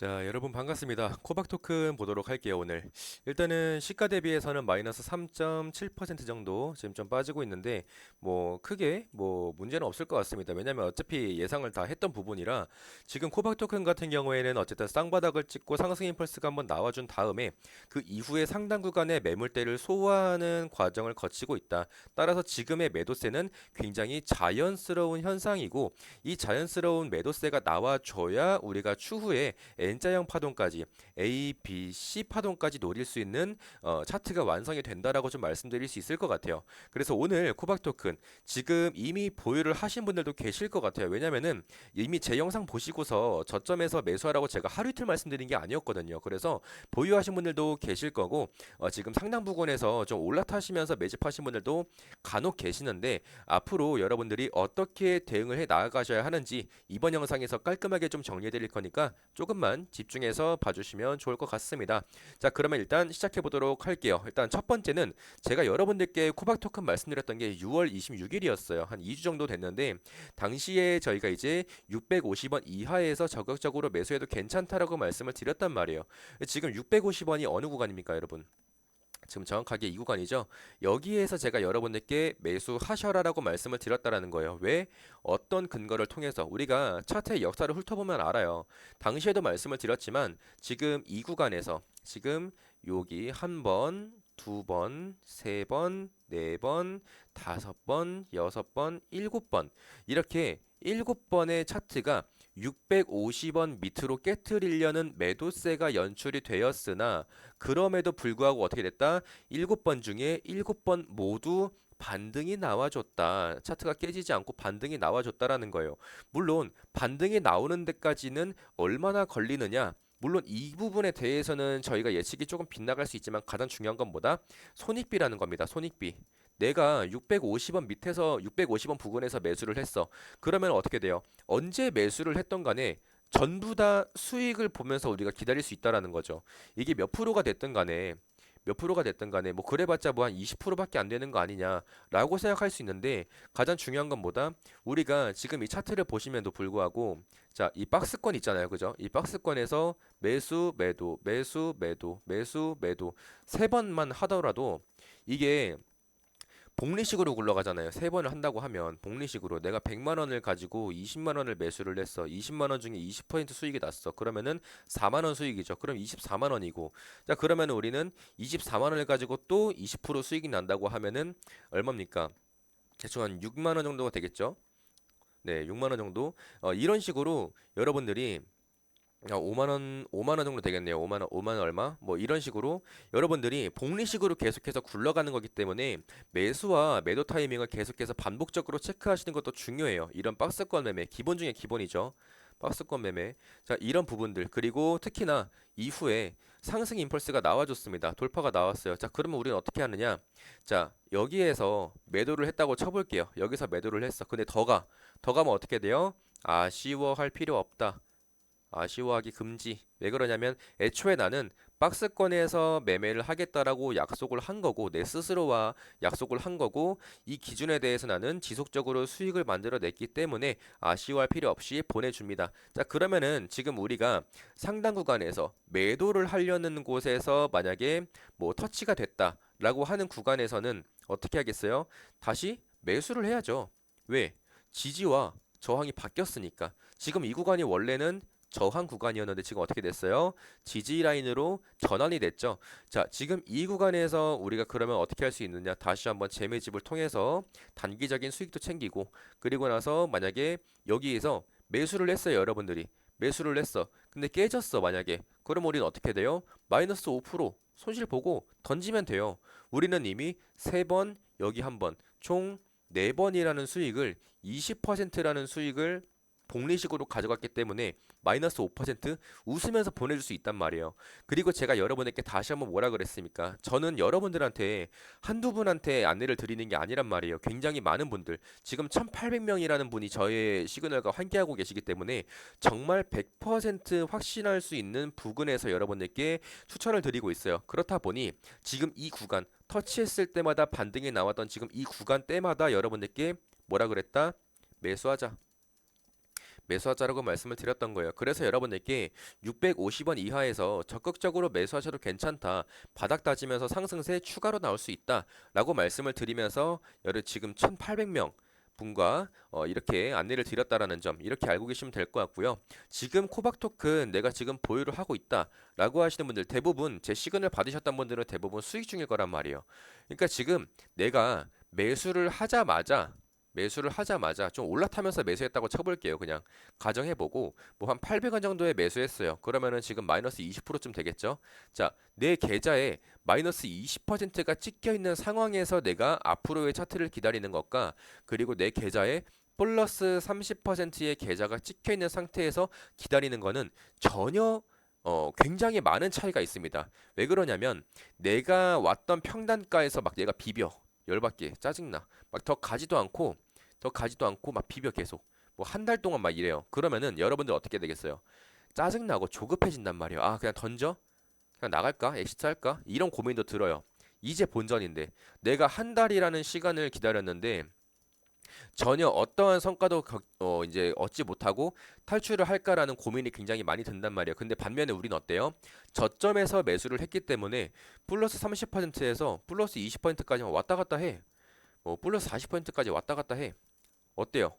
자, 여러분 반갑습니다. 코박 토큰 보도록 할게요, 오늘. 일단은 시가 대비해서는 마이너스 3.7% 정도 지금 좀 빠지고 있는데 뭐 크게 뭐 문제는 없을 것 같습니다. 왜냐면 어차피 예상을 다 했던 부분이라 지금 코박 토큰 같은 경우에는 어쨌든 쌍바닥을 찍고 상승 임펄스가 한번 나와 준 다음에 그 이후에 상당 구간의 매물대를 소화하는 과정을 거치고 있다. 따라서 지금의 매도세는 굉장히 자연스러운 현상이고 이 자연스러운 매도세가 나와 줘야 우리가 추후에 N자형 파동까지 A, B, C 파동까지 노릴 수 있는 어, 차트가 완성이 된다라고 좀 말씀드릴 수 있을 것 같아요. 그래서 오늘 코박 토큰 지금 이미 보유를 하신 분들도 계실 것 같아요. 왜냐면은 이미 제 영상 보시고서 저점에서 매수하라고 제가 하루 이틀 말씀드린 게 아니었거든요. 그래서 보유하신 분들도 계실 거고 어, 지금 상당 부근에서 좀 올라타시면서 매집하신 분들도 간혹 계시는데 앞으로 여러분들이 어떻게 대응을 해 나가셔야 하는지 이번 영상에서 깔끔하게 좀 정리해 드릴 거니까 조금만 집중해서 봐주시면 좋을 것 같습니다. 자, 그러면 일단 시작해 보도록 할게요. 일단 첫 번째는 제가 여러분들께 코박 토큰 말씀드렸던 게 6월 26일이었어요. 한 2주 정도 됐는데 당시에 저희가 이제 650원 이하에서 적극적으로 매수해도 괜찮다라고 말씀을 드렸단 말이에요. 지금 650원이 어느 구간입니까, 여러분? 지금 정확하게 이 구간이죠. 여기에서 제가 여러분들께 매수하셔라라고 말씀을 드렸다라는 거예요. 왜? 어떤 근거를 통해서 우리가 차트의 역사를 훑어보면 알아요. 당시에도 말씀을 드렸지만 지금 이 구간에서 지금 여기 한 번, 두 번, 세 번, 네 번, 다섯 번, 여섯 번, 일곱 번 이렇게 일곱 번의 차트가 650원 밑으로 깨트리려는 매도세가 연출이 되었으나 그럼에도 불구하고 어떻게 됐다? 7번 중에 7번 모두 반등이 나와줬다. 차트가 깨지지 않고 반등이 나와줬다라는 거예요. 물론 반등이 나오는 데까지는 얼마나 걸리느냐? 물론 이 부분에 대해서는 저희가 예측이 조금 빗나갈 수 있지만 가장 중요한 건 뭐다? 손익비라는 겁니다. 손익비. 내가 650원 밑에서 650원 부근에서 매수를 했어. 그러면 어떻게 돼요? 언제 매수를 했던 간에 전부 다 수익을 보면서 우리가 기다릴 수 있다라는 거죠. 이게 몇 프로가 됐든 간에 몇 프로가 됐든 간에 뭐 그래봤자 뭐 한 20%밖에 안 되는 거 아니냐라고 생각할 수 있는데 가장 중요한 건 뭐다? 우리가 지금 이 차트를 보시면도 불구하고 자, 이 박스권 있잖아요. 그죠? 이 박스권에서 매수, 매도, 매수, 매도, 매수, 매도 세 번만 하더라도 이게 복리식으로 굴러가잖아요. 세 번을 한다고 하면 복리식으로 내가 100만 원을 가지고 20만 원을 매수를 했어. 20만 원 중에 20% 수익이 났어. 그러면은 4만 원 수익이죠. 그럼 24만 원이고. 자, 그러면은 우리는 24만 원을 가지고 또 20% 수익이 난다고 하면은 얼마입니까? 대충 한 6만 원 정도가 되겠죠? 네, 6만 원 정도. 어, 이런 식으로 여러분들이 아, 5만 원, 5만 원 정도 되겠네요. 5만 원, 5만 원 얼마? 뭐 이런 식으로 여러분들이 복리식으로 계속해서 굴러가는 거기 때문에 매수와 매도 타이밍을 계속해서 반복적으로 체크하시는 것도 중요해요. 이런 박스권 매매, 기본 중에 기본이죠. 박스권 매매. 자, 이런 부분들. 그리고 특히나 이후에 상승 임펄스가 나와줬습니다. 돌파가 나왔어요. 자, 그러면 우리는 어떻게 하느냐? 자, 여기에서 매도를 했다고 쳐볼게요. 여기서 매도를 했어. 근데 더 가. 더 가면 어떻게 돼요? 아쉬워할 필요 없다. 아쉬워하기 금지. 왜 그러냐면 애초에 나는 박스권에서 매매를 하겠다라고 약속을 한 거고 내 스스로와 약속을 한 거고 이 기준에 대해서 나는 지속적으로 수익을 만들어냈기 때문에 아쉬워할 필요 없이 보내줍니다. 자 그러면은 지금 우리가 상당 구간에서 매도를 하려는 곳에서 만약에 뭐 터치가 됐다라고 하는 구간에서는 어떻게 하겠어요? 다시 매수를 해야죠. 왜? 지지와 저항이 바뀌었으니까 지금 이 구간이 원래는 저항 구간이었는데 지금 어떻게 됐어요? 지지 라인으로 전환이 됐죠. 자, 지금 이 구간에서 우리가 그러면 어떻게 할 수 있느냐? 다시 한번 재매집을 통해서 단기적인 수익도 챙기고 그리고 나서 만약에 여기에서 매수를 했어요, 여러분들이. 매수를 했어. 근데 깨졌어, 만약에. 그럼 우리는 어떻게 돼요? 마이너스 5% 손실 보고 던지면 돼요. 우리는 이미 세 번, 여기 한 번, 총네 번이라는 수익을 20%라는 수익을 복리식으로 가져갔기 때문에 마이너스 5% 웃으면서 보내줄 수 있단 말이에요. 그리고 제가 여러분에게 다시 한번 뭐라 그랬습니까? 저는 여러분들한테 한두 분한테 안내를 드리는 게 아니란 말이에요. 굉장히 많은 분들, 지금 1800명이라는 분이 저의 시그널과 함께하고 계시기 때문에 정말 100% 확신할 수 있는 부근에서 여러분들께 추천을 드리고 있어요. 그렇다 보니 지금 이 구간 터치했을 때마다 반등이 나왔던 지금 이 구간 때마다 여러분들께 뭐라 그랬다? 매수하자. 매수하자라고 말씀을 드렸던 거예요. 그래서 여러분들께 650원 이하에서 적극적으로 매수하셔도 괜찮다. 바닥 다지면서 상승세 추가로 나올 수 있다라고 말씀을 드리면서 여러 지금 1,800명 분과 어, 이렇게 안내를 드렸다라는 점 이렇게 알고 계시면 될 것 같고요. 지금 코박 토큰 내가 지금 보유를 하고 있다라고 하시는 분들 대부분 제 시그널 받으셨던 분들은 대부분 수익 중일 거란 말이에요. 그러니까 지금 내가 매수를 하자마자 매수를 하자마자 좀 올라타면서 매수했다고 쳐볼게요. 그냥 가정해보고 뭐 한 800원 정도에 매수했어요. 그러면은 지금 마이너스 20%쯤 되겠죠. 자, 내 계좌에 마이너스 20%가 찍혀 있는 상황에서 내가 앞으로의 차트를 기다리는 것과 그리고 내 계좌에 플러스 30%의 계좌가 찍혀 있는 상태에서 기다리는 거는 전혀 어, 굉장히 많은 차이가 있습니다. 왜 그러냐면 내가 왔던 평단가에서 막 얘가 비벼 열받게 짜증나 막 더 가지도 않고 더 가지도 않고 막 비벼 계속 뭐 한 달 동안 막 이래요. 그러면은 여러분들 어떻게 되겠어요? 짜증나고 조급해진단 말이에요. 아 그냥 던져? 그냥 나갈까? 엑시트 할까? 이런 고민도 들어요. 이제 본전인데 내가 한 달이라는 시간을 기다렸는데 전혀 어떠한 성과도 거- 어, 이제 얻지 못하고 탈출을 할까라는 고민이 굉장히 많이 든단 말이에요. 근데 반면에 우린 어때요? 저점에서 매수를 했기 때문에 플러스 30%에서 플러스 20%까지 왔다 갔다 해. 뭐 플러스 40%까지 왔다 갔다 해. 어때요?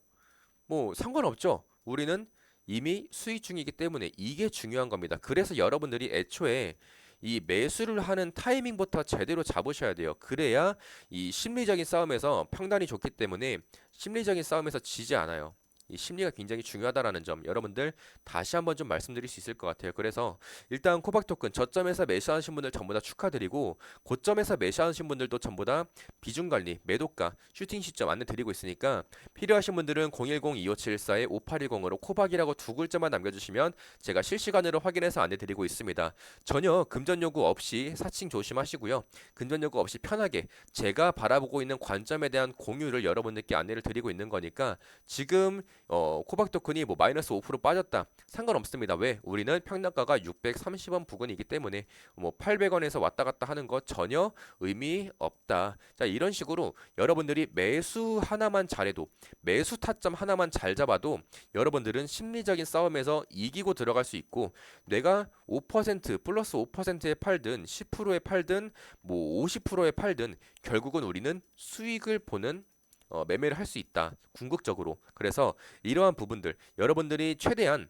뭐 상관없죠. 우리는 이미 수익 중이기 때문에 이게 중요한 겁니다. 그래서 여러분들이 애초에 이 매수를 하는 타이밍부터 제대로 잡으셔야 돼요. 그래야 이 심리적인 싸움에서 평단이 좋기 때문에 심리적인 싸움에서 지지 않아요. 이 심리가 굉장히 중요하다라는 점 여러분들 다시 한번 좀 말씀드릴 수 있을 것 같아요. 그래서 일단 코박 토큰 저점에서 매수하신 분들 전부 다 축하드리고 고점에서 매수하신 분들도 전부 다 비중 관리, 매도가, 슈팅 시점 안내 드리고 있으니까 필요하신 분들은 010-2574-5810으로 코박이라고 두 글자만 남겨주시면 제가 실시간으로 확인해서 안내 드리고 있습니다. 전혀 금전 요구 없이 사칭 조심하시고요. 금전 요구 없이 편하게 제가 바라보고 있는 관점에 대한 공유를 여러분들께 안내를 드리고 있는 거니까 지금 어, 코박 토큰이 뭐 마이너스 5% 빠졌다 상관없습니다. 왜? 우리는 평단가가 630원 부근이기 때문에 뭐 800원에서 왔다 갔다 하는 거 전혀 의미 없다. 자 이런 식으로 여러분들이 매수 하나만 잘해도 매수 타점 하나만 잘 잡아도 여러분들은 심리적인 싸움에서 이기고 들어갈 수 있고 내가 5% 플러스 5%에 팔든 10%에 팔든 뭐 50%에 팔든 결국은 우리는 수익을 보는 어, 매매를 할 수 있다. 궁극적으로. 그래서 이러한 부분들 여러분들이 최대한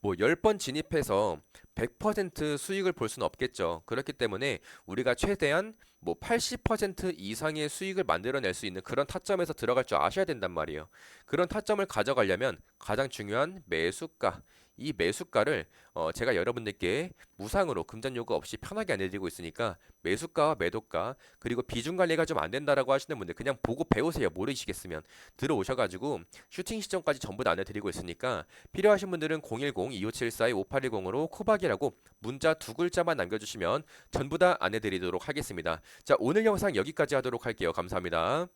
뭐 10번 진입해서 100% 수익을 볼 수는 없겠죠. 그렇기 때문에 우리가 최대한 뭐 80% 이상의 수익을 만들어낼 수 있는 그런 타점에서 들어갈 줄 아셔야 된단 말이에요. 그런 타점을 가져가려면 가장 중요한 매수가. 이 매수가를 어 제가 여러분들께 무상으로 금전 요구 없이 편하게 안내드리고 있으니까 매수가와 매도가 그리고 비중 관리가 좀 안 된다라고 하시는 분들 그냥 보고 배우세요. 모르시겠으면 들어오셔가지고 슈팅 시점까지 전부 다 안내드리고 있으니까 필요하신 분들은 010-2574-5810으로 코박 이라고 문자 두 글자만 남겨주시면 전부 다 안내드리도록 하겠습니다. 자, 오늘 영상 여기까지 하도록 할게요. 감사합니다.